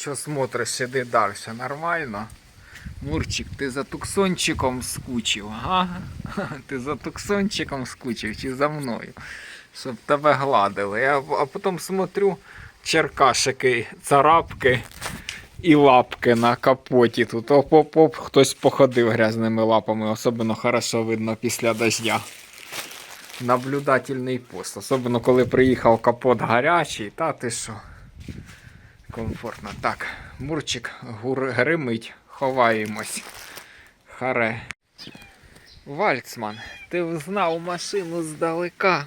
Що смотриш, іди далі, нормально? Мурчик, ти за туксончиком скучив, ага? Ти за туксончиком скучив чи за мною? Щоб тебе гладили. Я, а потім смотрю черкашики, царапки і лапки на капоті. Тут оп-оп-оп, хтось походив грязними лапами, особливо хорошо видно після дождя. Наблюдательний пост. Особливо коли приїхав капот гарячий, та ти що? Комфортно. Так, мурчик гримить, ховаємось. Харе. Вальцман, ти взнав машину здалека.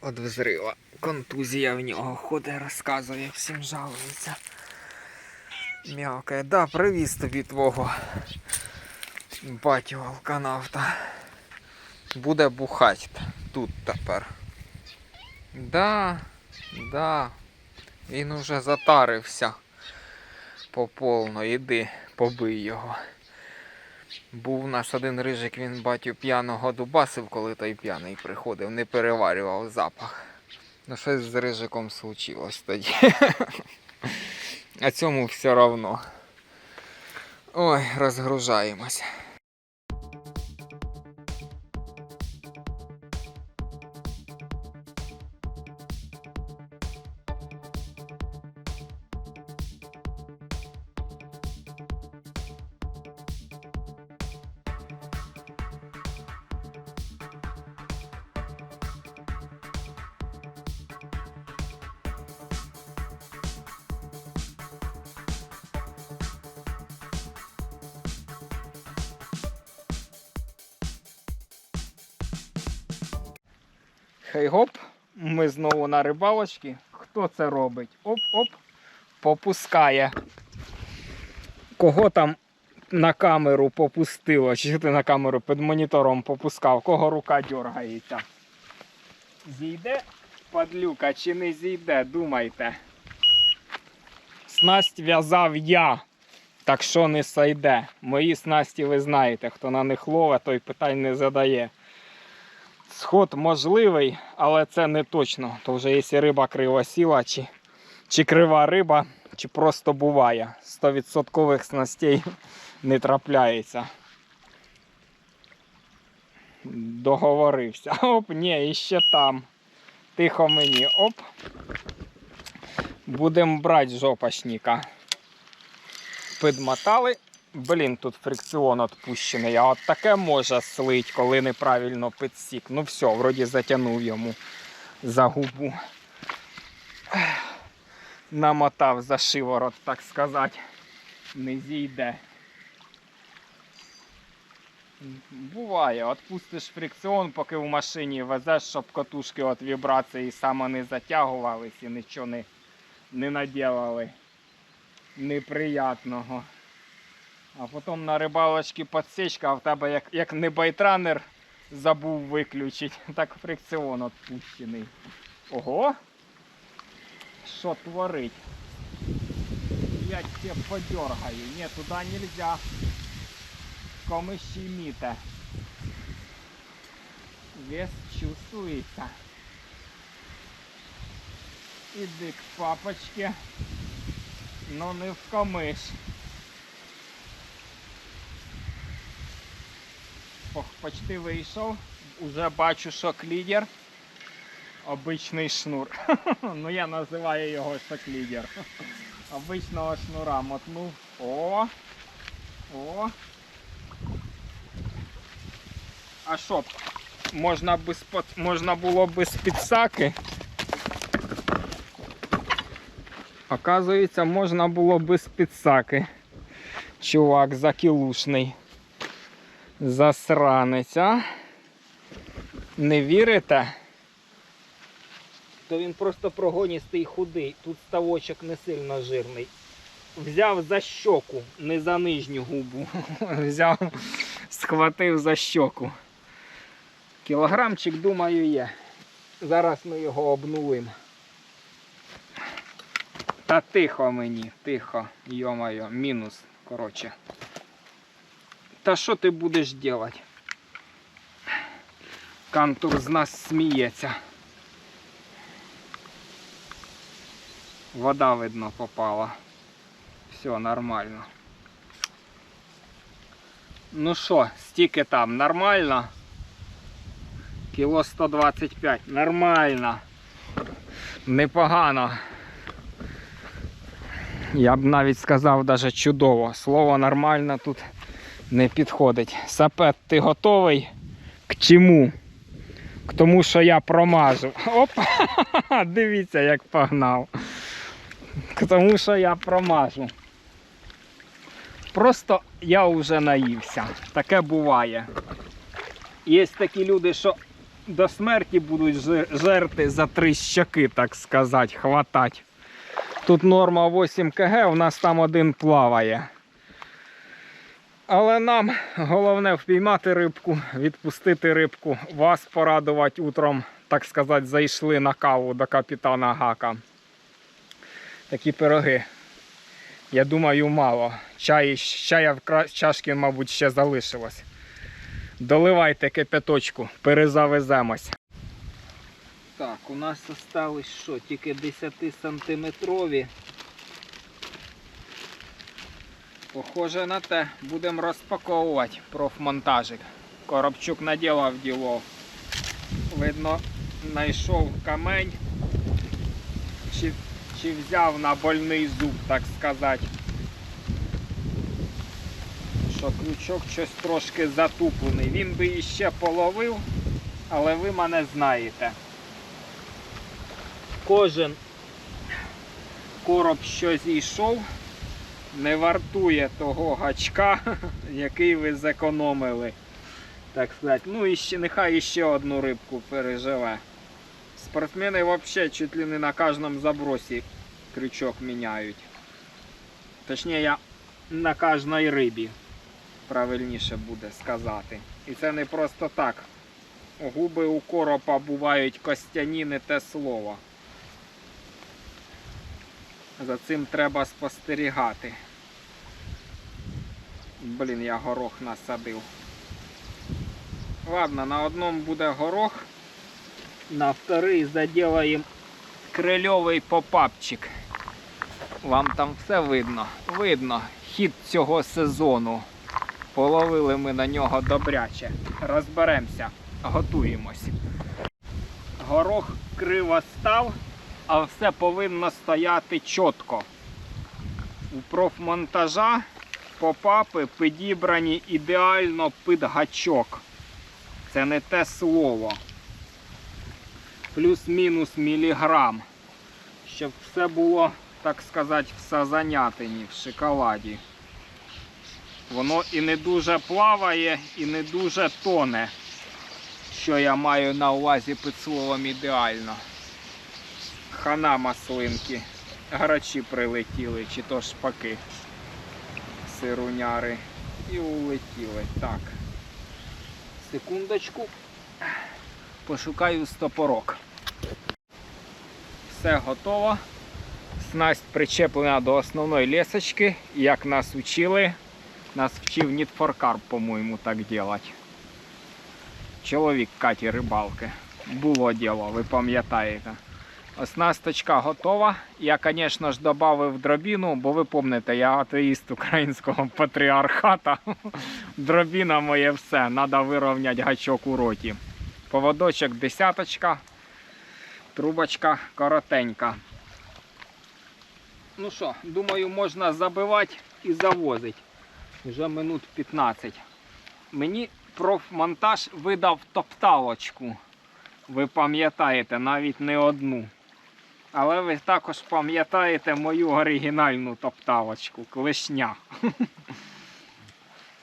От взрива. Контузія в нього ходить, розказує, всім жалується. М'явкає. Да, привіз тобі твого батю алканавта. Буде бухать тут тепер. Да, да. Він уже затарився по повно. Іди, побий його. Був у нас один рижик, він батю п'яного дубасив, коли той п'яний приходив, не переварював запах. Ну щось з рижиком случилось тоді. А цьому все равно. Ой, розгружаємось. Знову на рибалочці. Хто це робить? Оп-оп, попускає. Кого там на камеру попустило? Чи ти на камеру під монітором попускав? Кого рука дергається? Зійде падлюка чи не зійде, думайте. Снасть в'язав я, так що не сайде. Мої снасті ви знаєте, хто на них лове, той питань не задає. Сход можливий, але це не точно. То вже якщо риба криво сіла, чи, чи крива риба, чи просто буває. 100% снастей не трапляється. Договорився. Оп, ні, іще там. Тихо мені. Оп. Будемо брати жопашника. Підмотали. Блін, тут фрикціон відпущений, а от таке може слить, коли неправильно підсік. Ну все, вроді затягнув йому за губу. Намотав за шиворот, так сказати. Не зійде. Буває, відпустиш фрикціон, поки в машині везеш, щоб катушки від вібрації саме не затягувались і нічого не, не наділали неприятного. А потім на рибалочці подсечка, а в тебе як, як не байтранер забув виключити, так фрикціон відпущений. Ого! Що творить? Я тебе подергаю. Ні, туди нельзя. Комиші міте. Вес чувствується. Іди к папочке. Но не в камиш. Почти вийшов. Уже бачу, що клідер. Обичний шнур. ну я називаю його шоклідер. Обичного шнура мотнув. О! О! А що? Можна, пот- можна було без підсаки. Оказується, можна було без підсаки. Чувак закілушний. Засранець, а? Не вірите? То він просто прогоністий худий. Тут ставочок не сильно жирний. Взяв за щоку, не за нижню губу. Взяв, схватив за щоку. Кілограмчик, думаю, є. Зараз ми його обнулимо. Та тихо мені, тихо, йо-моє, мінус, коротше. Та що ти будеш робити? Кантур з нас сміється. Вода, видно, попала. Все нормально. Ну що, стільки там, нормально? Кіло 125. Нормально. Непогано. Я б навіть сказав даже чудово. Слово нормально тут не підходить. Сапет, ти готовий? К чому? К тому, що я промажу. Оп! Дивіться, як погнав. К тому, що я промажу. Просто я вже наївся. Таке буває. Є такі люди, що до смерті будуть жерти за три щоки, так сказати, хватать. Тут норма 8 кг, у нас там один плаває. Але нам головне впіймати рибку, відпустити рибку, вас порадувати утром, так сказати, зайшли на каву до капітана Гака. Такі пироги. Я думаю, мало. Чай, чая в кра- чашки, мабуть, ще залишилось. Доливайте кипяточку, перезавеземось. Так, у нас остались що, тільки 10 сантиметрові. Похоже на те, будемо розпаковувати профмонтажик. Коробчук наділав діло. Видно, знайшов камень. Чи, чи взяв на больний зуб, так сказати. Що крючок щось трошки затуплений. Він би іще половив, але ви мене знаєте. Кожен короб, що зійшов, не вартує того гачка, який ви зекономили. Так сказати. Ну і ще, нехай іще одну рибку переживе. Спортсмени взагалі чуть ли не на кожному забросі крючок міняють. Точніше, я на кожній рибі, правильніше буде сказати. І це не просто так. Губи у коропа бувають костяні, не те слово. За цим треба спостерігати. Блін, я горох насадив. Ладно, на одному буде горох, на вторий заділаємо крильовий попапчик. Вам там все видно. Видно хід цього сезону. Половили ми на нього добряче. Розберемося, готуємось. Горох криво став, а все повинно стояти чітко. У профмонтажа попапи підібрані ідеально під гачок. Це не те слово. Плюс-мінус міліграм. Щоб все було, так сказати, в сазанятині, в шоколаді. Воно і не дуже плаває, і не дуже тоне. Що я маю на увазі під словом ідеально. Хана маслинки. Грачі прилетіли, чи то шпаки. Сируняри. І улетіли. Так. Секундочку. Пошукаю стопорок. Все готово. Снасть причеплена до основної лесочки. Як нас учили, нас вчив Carb, по-моєму, так делать. Чоловік Каті рибалки. Було діло, ви пам'ятаєте. Оснасточка готова. Я, звісно ж, додав дробіну, бо ви пам'ятаєте, я атеїст українського патріархата. Дробіна моє все, треба вирівняти гачок у роті. Поводочок десяточка, трубочка коротенька. Ну що, думаю, можна забивати і завозити. Вже минут 15. Мені профмонтаж видав топталочку. Ви пам'ятаєте, навіть не одну. Але ви також пам'ятаєте мою оригінальну топталочку, клешня.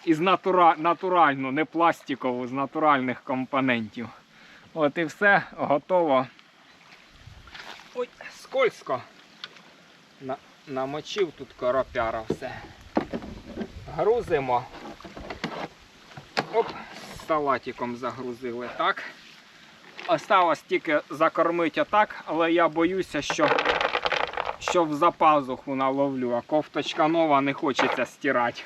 Із натура... натуральну, не пластикову, з натуральних компонентів. От і все готово. Ой, скользко. На... Намочив тут коропяра все. Грузимо. Оп, салатиком загрузили, так. Осталось тільки закормити отак, але я боюся, що, що в запазуху наловлю, а кофточка нова не хочеться стирати.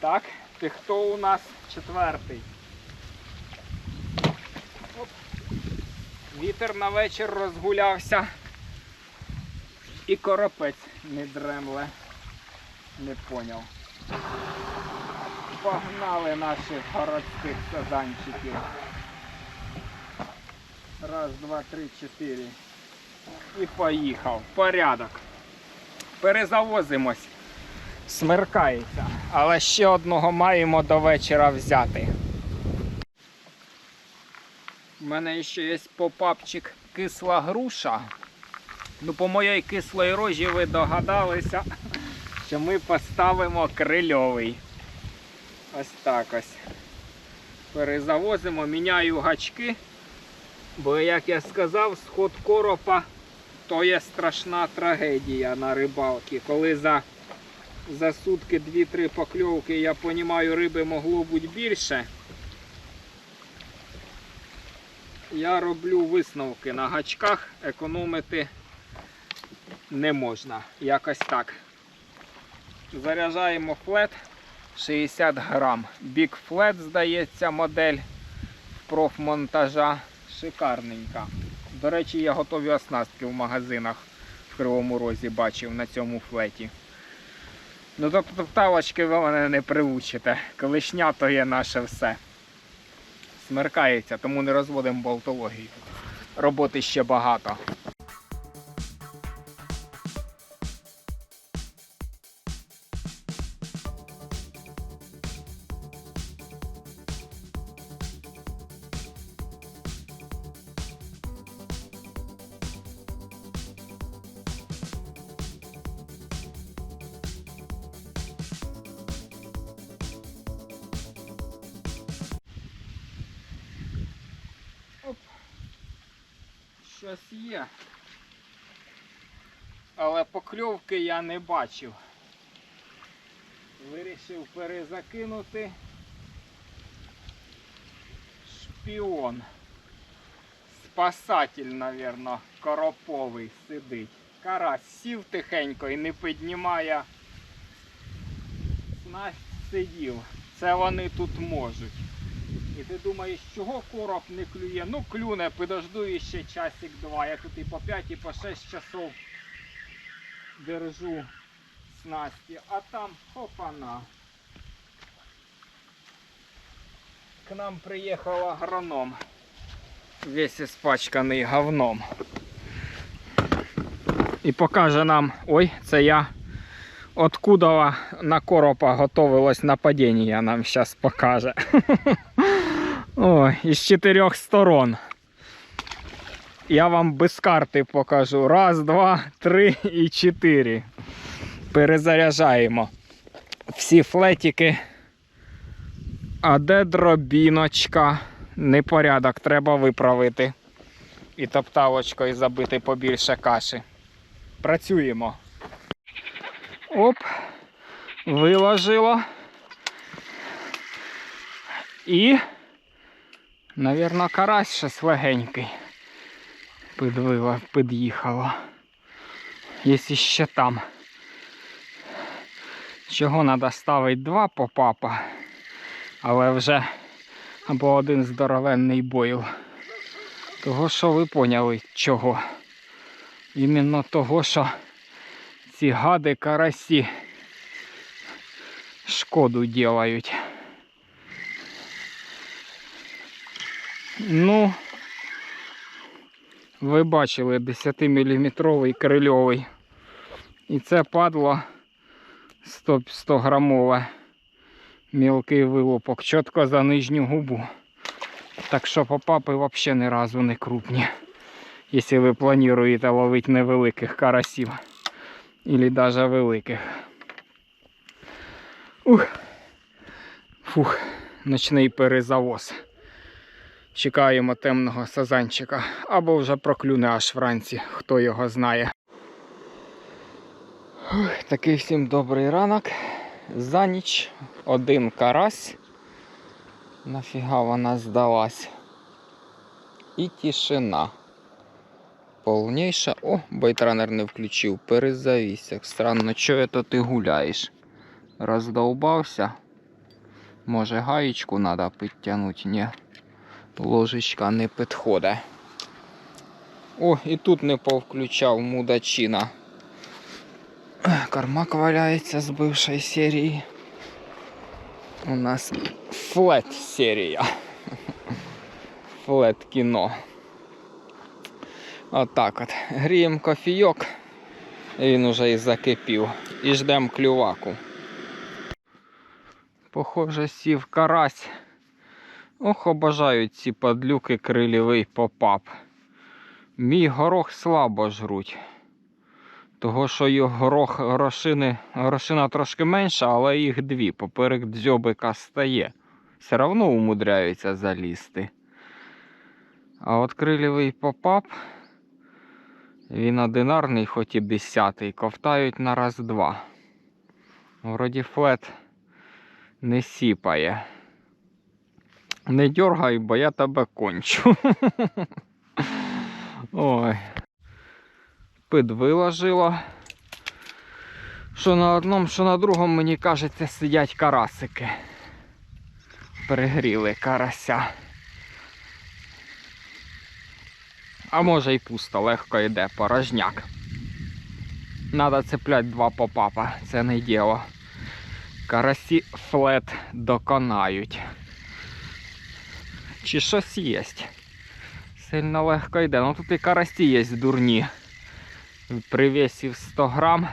Так, ти хто у нас четвертий? Оп. Вітер на вечір розгулявся. І коропець не дремле. Не поняв. Погнали наших городських сазанчиків. Раз, два, три, чотири. І поїхав. Порядок. Перезавозимось. Смеркається. Але ще одного маємо до вечора взяти. У мене ще є попапчик кисла груша. Ну, по моїй кислої рожі ви догадалися, що ми поставимо крильовий. Ось так ось. Перезавозимо, міняю гачки. Бо, як я сказав, сход коропа то є страшна трагедія на рибалці. Коли за, за сутки 2-3 покльовки, я розумію, риби могло бути більше. Я роблю висновки на гачках, економити не можна. Якось так. Заряджаємо флет 60 грам. Big Flat, здається, модель профмонтажа. Шикарненька. До речі, я готові оснастки в магазинах в Кривому Розі бачив на цьому флеті. Ну тобто пталочки ви мене не приучите. Колишня то є наше все. Смеркається, тому не розводимо болтологію. Роботи ще багато. Щось є. Але покльовки я не бачив. Вирішив перезакинути шпіон. Спасатель, напевно, короповий сидить. Карась сів тихенько і не піднімає. Снасть сидів. Це вони тут можуть. І ти думаєш, чого короб не клює? Ну клюне, подожду іще часик-два. Я тут і по 5, і по 6 часов держу снасті, а там хопана. К нам приїхав агроном. Весь іспачканий говном. І покаже нам, ой, це я откуда на коропа готовилось нападіння, нам зараз покаже. Ой, із чотирьох сторон. Я вам без карти покажу. Раз, два, три і чотири. Перезаряджаємо. Всі флетики. А де дробіночка? Непорядок, треба виправити. І топталочкою забити побільше каші. Працюємо. Оп, виложило. І, навірно, карась щось легенький. Підвила, під'їхало. Є ще там. Чого треба ставити два попапа, але вже або один здоровенний бойл. Того, що ви поняли чого. Іменно того, що ці гади карасі шкоду делають. Ну, ви бачили 10-мм крильовий. І це падло 100, 100 грамове мілкий вилупок, чітко за нижню губу. Так що попапи взагалі ні разу не крупні. Якщо ви плануєте ловити невеликих карасів. Или даже великих. Ух. Фух, ночний перезавоз. Чекаємо темного сазанчика. Або вже проклюне аж вранці, хто його знає. Ух, такий всім добрий ранок. За ніч один карась. Нафіга вона здалась. І тишина. Повніша. О, байтранер не включив, перезавісся. Странно, чого це ти гуляєш? Роздовбався. Може гаєчку треба підтягнути? Ні. Ложечка не підходить. О, і тут не повключав мудачина. кармак валяється з бившої серії. У нас флет серія. Флет кіно. Отак от. Гріємо кофійок. Він уже і закипів. І ждемо клюваку. Похоже, сів карась. Ох, обожають ці падлюки крилівий попап. Мій горох слабо жруть. Того, що їх горох горошини, горошина трошки менша, але їх дві. Поперек дзьобика стає. Все одно умудряються залізти. А от крилівий попап, він одинарний, хоч і десятий, ковтають на раз-два. Вроді флет не сіпає. Не дергай, бо я тебе кончу. Ой. Пит виложила. Що на одному, що на другому, мені кажеться, сидять карасики. Перегріли карася. А може й пусто, легко йде, порожняк. Надо цеплять два попапа, це не діло. Карасі флет доконають. Чи щось є? Сильно легко йде. Ну тут і карасі є дурні. При весі в 100 грам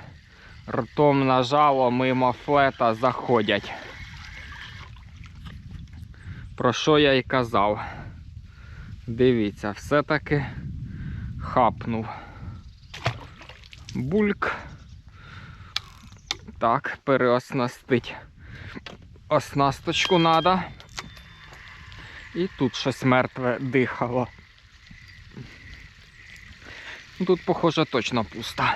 ртом нажало мимо флета заходять. Про що я й казав. Дивіться, все-таки хапнув. Бульк. Так, переоснастить. Оснасточку надо. І тут щось мертве дихало. Тут, похоже, точно пусто.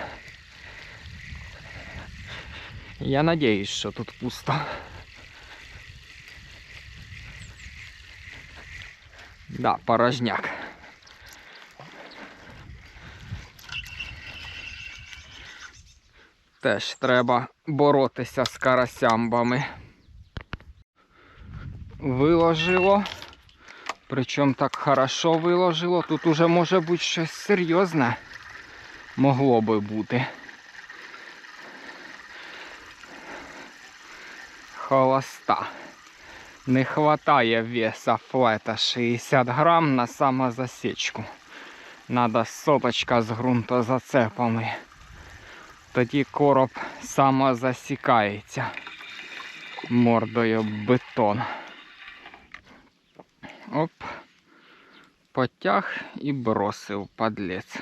Я надіюсь, що тут пусто. Да, порожняк. Теж треба боротися з карасямбами. Виложило. Причому так хорошо виложило. Тут уже може бути щось серйозне. Могло би бути. Холоста. Не хватає веса флета 60 грам на самозасічку. Надо соточка з ґрунтозацепами. Тоді короб самозасікається мордою бетон. Оп. Потяг і бросив подлець.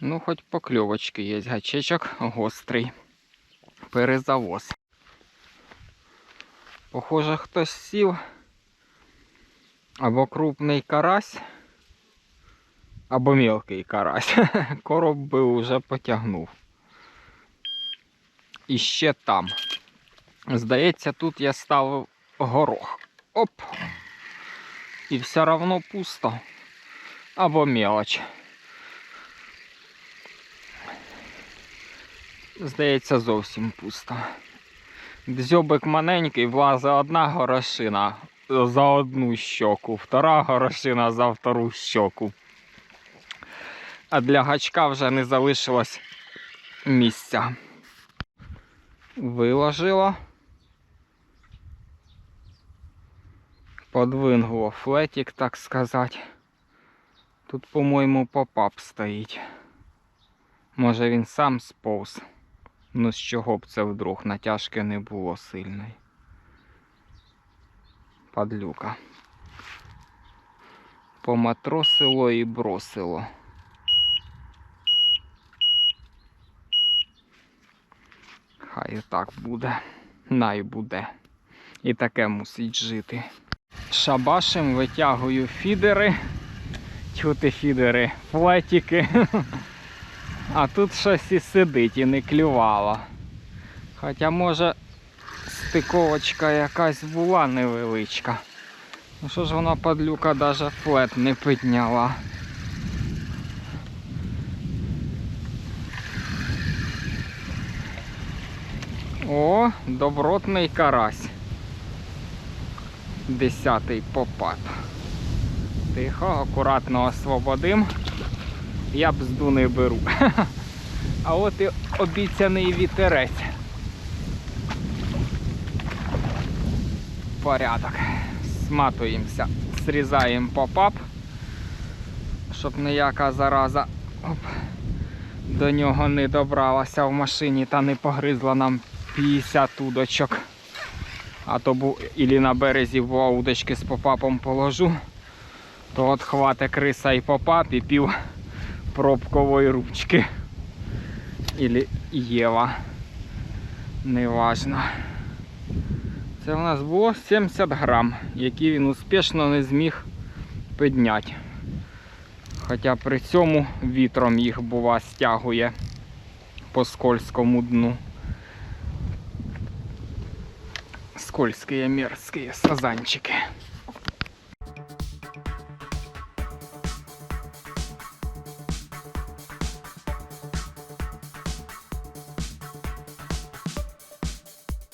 Ну, хоч покльовочки є, гачечок гострий. Перезавоз. Похоже, хтось сів. Або крупний карась, або мілкий карась. Короб би уже потягнув. І ще там. Здається, тут я ставив горох. Оп! І все одно пусто. Або мелоч. Здається, зовсім пусто. Дзьобик маленький, влазить одна горошина за одну щоку, втора горошина за втору щоку. А для гачка вже не залишилось місця. Виложила. Подвинуло флетик, так сказати. Тут, по-моєму, попап стоїть. Може він сам сповз. Ну з чого б це вдруг натяжки не було сильної. Падлюка. Поматросило і бросило. Хай і так буде. Най буде. І таке мусить жити. Шабашем витягую фідери. Чути фідери, флетики. А тут щось і сидить і не клювало. Хоча може стиковочка якась була невеличка. Ну що ж вона падлюка даже флет не підняла. О, добротний карась. Десятий попад. Тихо, акуратно освободим. Я бзду не беру. А от і обіцяний вітерець. Порядок. Сматуємося, зрізаємо попап, щоб ніяка зараза оп, до нього не добралася в машині та не погризла нам 50 удочок. А то бу ілі на березі в удочки з попапом положу, то от хвате криса і попап і пів пробкової ручки. Ілі Єва. Неважно. Це у нас було 70 грам, які він успішно не зміг підняти. Хоча при цьому вітром їх бува стягує по скользкому дну. Скользкие мерзкие сазанчики.